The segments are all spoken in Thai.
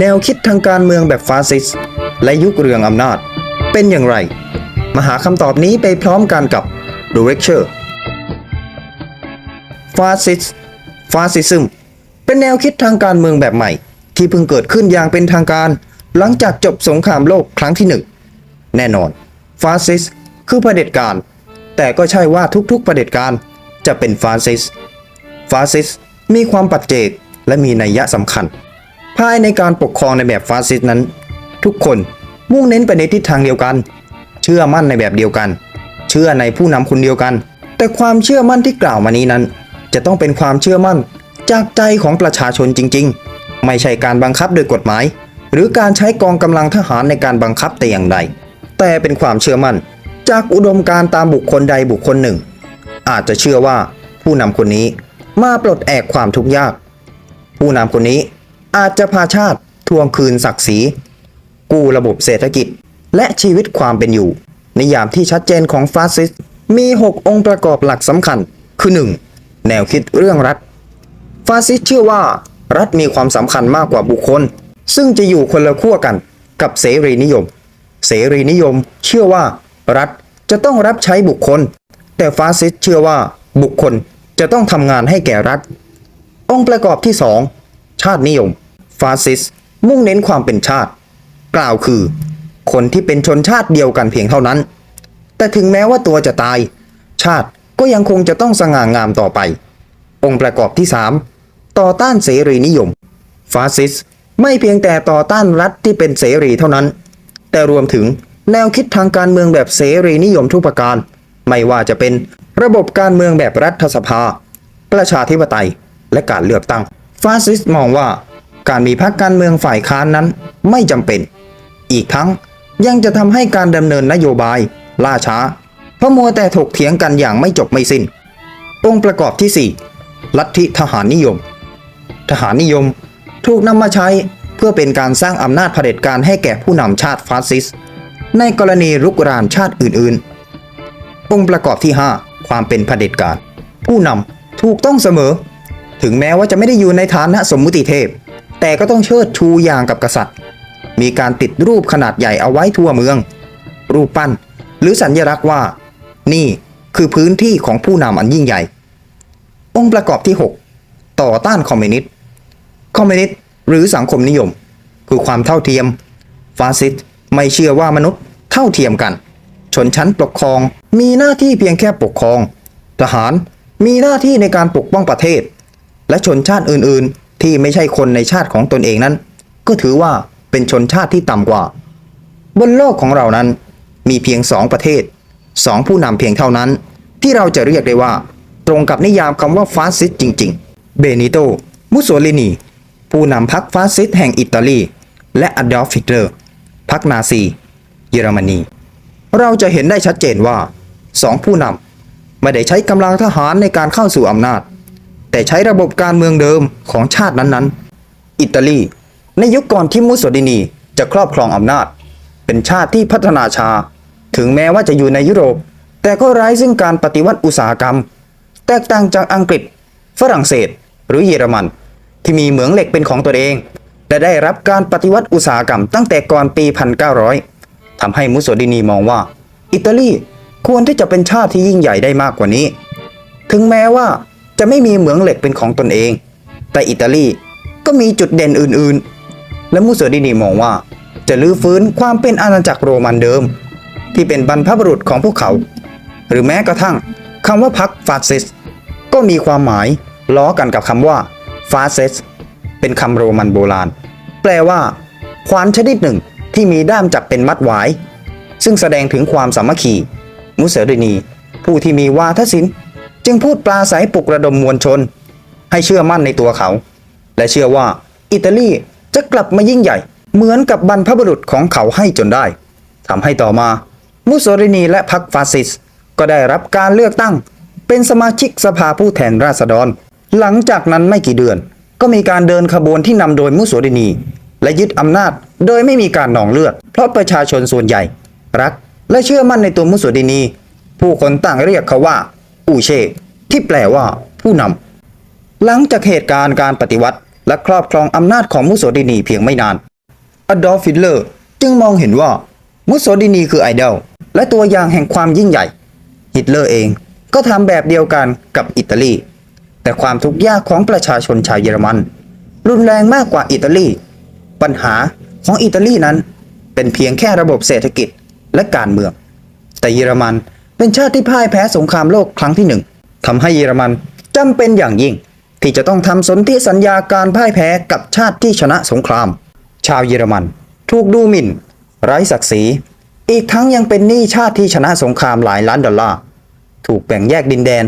แนวคิดทางการเมืองแบบฟาสซิสต์และยุคเรืองอำนาจ เป็นอย่างไร มาหาคำตอบนี้ไปพร้อมกันกับ The Lecture ฟาสซิสต์ฟาสซิซึมเป็นแนวคิดทางการเมืองแบบใหม่ ที่เพิ่งเกิดขึ้นอย่างเป็นทางการ หลังจากจบสงครามโลกครั้งที่หนึ่งแน่นอนฟาสซิสต์คือเผด็จการ แต่ก็ใช่ว่าทุกๆเผด็จการจะเป็นฟาสซิสต์ฟาสซิสต์มีความปัจเจกและมีนัยยะสำคัญ ภายในการปกครองในแบบฟาสซิสต์นั้น ทุกคนมุ่งเน้นไปในทิศทางเดียวกัน เชื่อมั่นในแบบเดียวกัน เชื่อในผู้นำคนเดียวกัน แต่ความเชื่อมั่นที่กล่าวมานี้นั้น จะต้องเป็นความเชื่อมั่น จากใจของประชาชนจริง ๆ ไม่ใช่การบังคับโดยกฎหมาย หรือการใช้กองกำลังทหารในการบังคับแต่อย่างใด แต่เป็นความเชื่อมั่น จากอุดมการตามบุคคลใดบุคคลหนึ่ง อาจจะเชื่อว่าผู้นำคนนี้มาปลดแอกความทุกข์ยาก ผู้นำคนนี้ อาจจะพาชาติทวงคืนศักดิ์ศรีกู้ระบบเศรษฐกิจ และชีวิตความเป็นอยู่ในยามที่ชัดเจนของฟาสซิสมี 6 องค์ประกอบหลักสำคัญ คือ 1. แนวคิดเรื่องรัฐ ฟาสซิสเชื่อว่ารัฐมีความสำคัญมากกว่าบุคคล ซึ่งจะอยู่คนละขั้วกันกับเสรีนิยม เสรีนิยมเชื่อว่ารัฐจะต้องรับใช้บุคคล แต่ฟาสซิสเชื่อว่าบุคคลจะต้องทำงานให้แก่รัฐ องค์ประกอบที่ 2 ชาตินิยม ฟาสซิสมุ่งเน้นความเป็นชาติ กล่าวคือ คนที่เป็นชนชาติเดียวกันเพียงเท่านั้น แต่ถึงแม้ว่าตัวจะตาย ชาติก็ยังคงจะต้องสง่างามต่อไป องค์ประกอบที่ 3 ต่อต้านเสรีนิยม ฟาสซิสไม่เพียงแต่ต่อต้านรัฐที่เป็นเสรีเท่านั้น แต่รวมถึงแนวคิดทางการเมืองแบบเสรีนิยมทุกประการ ไม่ว่าจะเป็นระบบการเมืองแบบรัฐสภา ประชาธิปไตย และการเลือกตั้ง ฟาสซิสต์มองว่าการมีพรรคการเมืองฝ่ายค้านนั้นไม่จำเป็น อีกทั้งยังจะทำให้การดำเนินนโยบายล่าช้า เพราะมัวแต่ถกเถียงกันอย่างไม่จบไม่สิ้น องค์ประกอบที่ 4 ลัทธิทหารนิยม ทหารนิยมถูกนำมาใช้เพื่อเป็นการสร้างอำนาจเผด็จการให้แก่ผู้นำชาติฟาสซิสต์ในกรณีรุกรานชาติอื่นๆ องค์ประกอบที่ 5 ความเป็นเผด็จการ ผู้นำถูกต้องเสมอ ถึงแม้ว่าจะไม่ได้อยู่ในฐานะสมมุติเทพ แต่ก็ต้องเชิดชูอย่างกับกษัตริย์ มีการติดรูปขนาดใหญ่เอาไว้ทั่วเมือง รูปปั้น หรือสัญลักษณ์ว่า นี่คือพื้นที่ของผู้นำอันยิ่งใหญ่ องค์ประกอบที่ 6 ต่อต้านคอมมิวนิสต์คอมมิวนิสต์หรือสังคมนิยม คือความเท่าเทียม ฟาสซิสต์ไม่เชื่อว่ามนุษย์เท่าเทียมกัน ชนชั้นปกครองมีหน้าที่เพียงแค่ปกครอง ทหารมีหน้าที่ในการปกป้องประเทศ และชนชาติอื่นๆ ที่ไม่ใช่คนในชาติของตนเองนั้น ก็ถือว่าเป็นชนชาติที่ต่ำกว่า บนโลกของเรานั้น มีเพียงสองประเทศสองผู้นำเพียงเท่านั้น ที่เราจะเรียกได้ว่า ตรงกับนิยามคำว่าฟาสซิสต์จริง ๆ เบนิโต มุสโสลินี ผู้นำพรรคฟาสซิสต์แห่งอิตาลี และอดอล์ฟฮิตเลอร์พรรคนาซี เยอรมนี เราจะเห็นได้ชัดเจนว่าสองผู้นำไม่ได้ใช้กำลังทหารในการเข้าสู่อำนาจ แต่ใช้ระบบการเมืองเดิมของชาตินั้นๆ อิตาลี ในยุคก่อนที่มุสโสลินีจะครอบครองอำนาจ เป็นชาติที่พัฒนาชา ถึงแม้ว่าจะอยู่ในยุโรป แต่ก็ไร้ซึ่งการปฏิวัติอุตสาหกรรม แตกต่างจากอังกฤษ ฝรั่งเศส หรือเยอรมัน ที่มีเหมืองเหล็กเป็นของตัวเอง และได้รับการปฏิวัติอุตสาหกรรมตั้งแต่ก่อนปี 1900ทำให้มุสโสลินีมองว่า อิตาลีควรที่จะเป็นชาติที่ยิ่งใหญ่ได้มากกว่านี้ ถึงแม้ว่า จะไม่มีเหมืองเหล็กเป็นของตนเอง แต่อิตาลีก็มีจุดเด่นอื่นๆ และมุสโสลินีมองว่า จะลื้อฟื้นความเป็นอาณาจักรโรมันเดิม ที่เป็นบรรพบุรุษของพวกเขา หรือแม้กระทั่งคำว่าพรรคฟาสซิสก็มีความหมายล้อกันกับคำว่าฟาสเซสเป็นคำโรมันโบราณ แปลว่าขวานชนิดหนึ่งที่มีด้ามจับเป็นมัดหวาย ซึ่งแสดงถึงความสามัคคี มุสเสรินีผู้ที่มีวาทศิลป์ จึงพูดปลาใสปลุกระดมมวลชน ให้เชื่อมั่นในตัวเขา และเชื่อว่าอิตาลีจะกลับมายิ่งใหญ่ เหมือนกับบรรพบุรุษของเขาให้จนได้ทำให้ต่อมา มุสโสลินีและพรรคฟาสซิส ก็ได้รับการเลือกตั้ง เป็นสมาชิกสภาผู้แทนราษฎร หลังจากนั้นไม่กี่เดือน ก็มีการเดินขบวนที่นำโดยมุสโสลินี และยึดอำนาจโดยไม่มีการหนองเลือด เพราะประชาชนส่วนใหญ่ รักและเชื่อมั่นในตัวมุสโสลินี ผู้คนต่างเรียกเขาว่า อูเช่ที่แปลว่า ผู้นำหลังจากเหตุการณ์การปฏิวัติ และครอบครองอำนาจของมุสโสลินีเพียงไม่นานอดอล์ฟฮิตเลอร์จึงมองเห็นว่ามุสโสลินีคือไอดอลและตัวอย่างแห่งความยิ่งใหญ่ ฮิตเลอร์เองก็ทำแบบเดียวกันกับอิตาลี แต่ความทุกข์ยากของประชาชนชาวเยอรมัน รุนแรงมากกว่าอิตาลี ปัญหาของอิตาลีนั้น เป็นเพียงแค่ระบบเศรษฐกิจและการเมือง แต่เยอรมัน เป็นชาติที่พ่ายแพ้สงครามโลกครั้งที่หนึ่งทำให้เยอรมันจำเป็นอย่างยิ่ง ที่จะต้องทำสนธิสัญญาการพ่ายแพ้กับชาติที่ชนะสงคราม ชาวเยอรมัน ถูกดูหมิ่น ไร้ศักดิ์ศรีอีกทั้งยังเป็นหนี้ชาติที่ชนะสงครามหลายล้านดอลลาร์ถูกแบ่งแยกดินแดน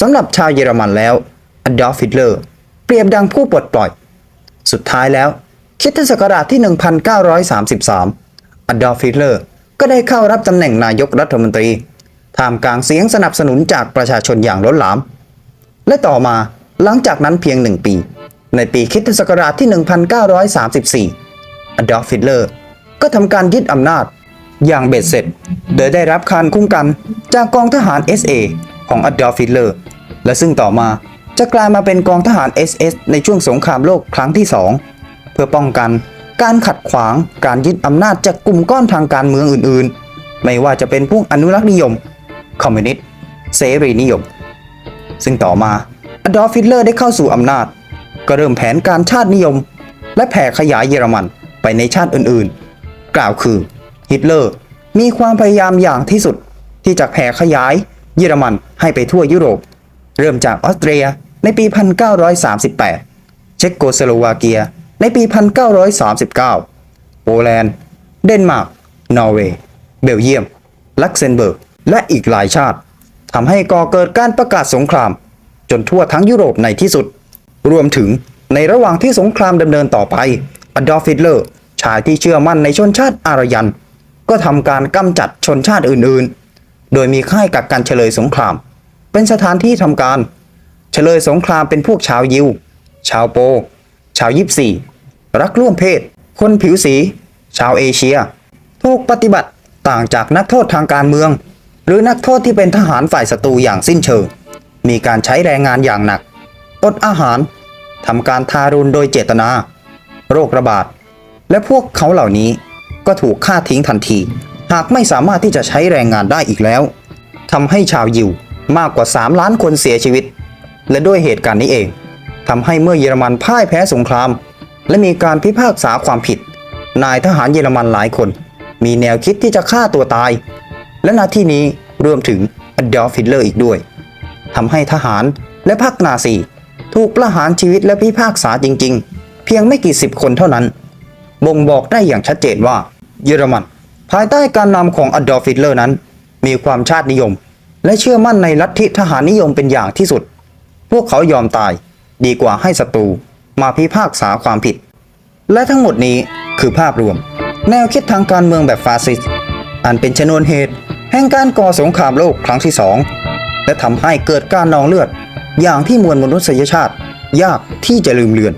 สำหรับชาวเยอรมันแล้วอดอล์ฟฮิตเลอร์เปรียบดังผู้ปลดปล่อย สุดท้ายแล้วคิดศักราชที่ 1933อดอล์ฟฮิตเลอร์ก็ได้เข้ารับตำแหน่งนายกรัฐมนตรี ท่ามกลางเสียงสนับสนุนจากประชาชนอย่างล้นหลาม และต่อมาหลังจากนั้นเพียงหนึ่งปี ในปีคิดศักราชที่ 1934อดอล์ฟฮิตเลอร์ก็ทำการยึดอำนาจอย่างเบ็ดเสร็จ โดยได้รับการคุ้มกันจากกองทหาร SA ของอดอล์ฟฮิตเลอร์ และซึ่งต่อมาจะกลายมาเป็นกองทหาร SS ในช่วงสงครามโลกครั้งที่ 2 เพื่อป้องกันการขัดขวางการยึดอำนาจจากกลุ่มก้อนทางการเมืองอื่นๆ ไม่ว่าจะเป็นพวกอนุรักษ์นิยม คอมมิวนิสต์เสรีนิยม ซึ่งต่อมาอดอล์ฟฮิตเลอร์ได้เข้าสู่อำนาจ ก็เริ่มแผนการชาตินิยม และแผ่ขยายเยอรมันไปในชาติอื่นๆ กล่าวคือฮิตเลอร์มีความพยายามอย่างที่สุดที่จะแผ่ขยายเยอรมันให้ไปทั่วยุโรป เริ่มจากออสเตรียในปี 1938 เช็กโกสโลวาเกียในปี 1939 โปแลนด์ เดนมาร์ก นอร์เวย์ เบลเยียม ลักเซมเบิร์ก และอีกหลายชาติทำให้ก่อเกิดการประกาศสงคราม จนทั่วทั้งยุโรปในที่สุด รวมถึงในระหว่างที่สงครามดำเนินต่อไปอดอล์ฟฮิตเลอร์ชายที่เชื่อมั่นในชนชาติอารยัน ก็ทำการกำจัดชนชาติอื่นๆ โดยมีค่ายกักกันเฉลยสงคราม เป็นสถานที่ทำการ เฉลยสงครามเป็นพวกชาวยิว ชาวโป ชาวยิปซีรักร่วมเพศ คนผิวสี ชาวเอเชีย ถูกปฏิบัติต่างจากนักโทษทางการเมือง หรือนักโทษที่เป็นทหารฝ่ายศัตรูอย่างสิ้นเชิง มีการใช้แรงงานอย่างหนักอดอาหารทำการทารุณโดยเจตนา โรคระบาด และพวกเขาเหล่านี้ก็ถูกฆ่าทิ้งทันที หากไม่สามารถที่จะใช้แรงงานได้อีกแล้วทำให้ชาวยิวมากกว่า 3 ล้านคนเสียชีวิต และด้วยเหตุการณ์นี้เองทำให้เมื่อเยอรมันพ่ายแพ้สงคราม และมีการพิพากษาความผิด นายทหารเยอรมันหลายคน มีแนวคิดที่จะฆ่าตัวตาย และนาที่นี้รวมถึงอดอล์ฟฮิตเลอร์อีกด้วยทำให้ทหารและพรรคนาซีถูกประหารชีวิตและพิพากษาจริง ๆ เพียงไม่กี่สิบคนเท่านั้น บ่งบอกได้อย่างชัดเจนว่า เยอรมัน ภายใต้การนำของอดอล์ฟฮิตเลอร์นั้น มีความชาตินิยม และเชื่อมั่นในลัทธิทหารนิยมเป็นอย่างที่สุด พวกเขายอมตายดีกว่าให้ศัตรูมาพิพากษาความผิด และทั้งหมดนี้คือภาพรวม แนวคิดทางการเมืองแบบฟาสซิสต์อันเป็นชนวนเหตุ แห่งการก่อสงครามโลกครั้งที่สองและทำให้เกิดการนองเลือด อย่างที่มวลมนุษยชาติ ยากที่จะลืมเลือน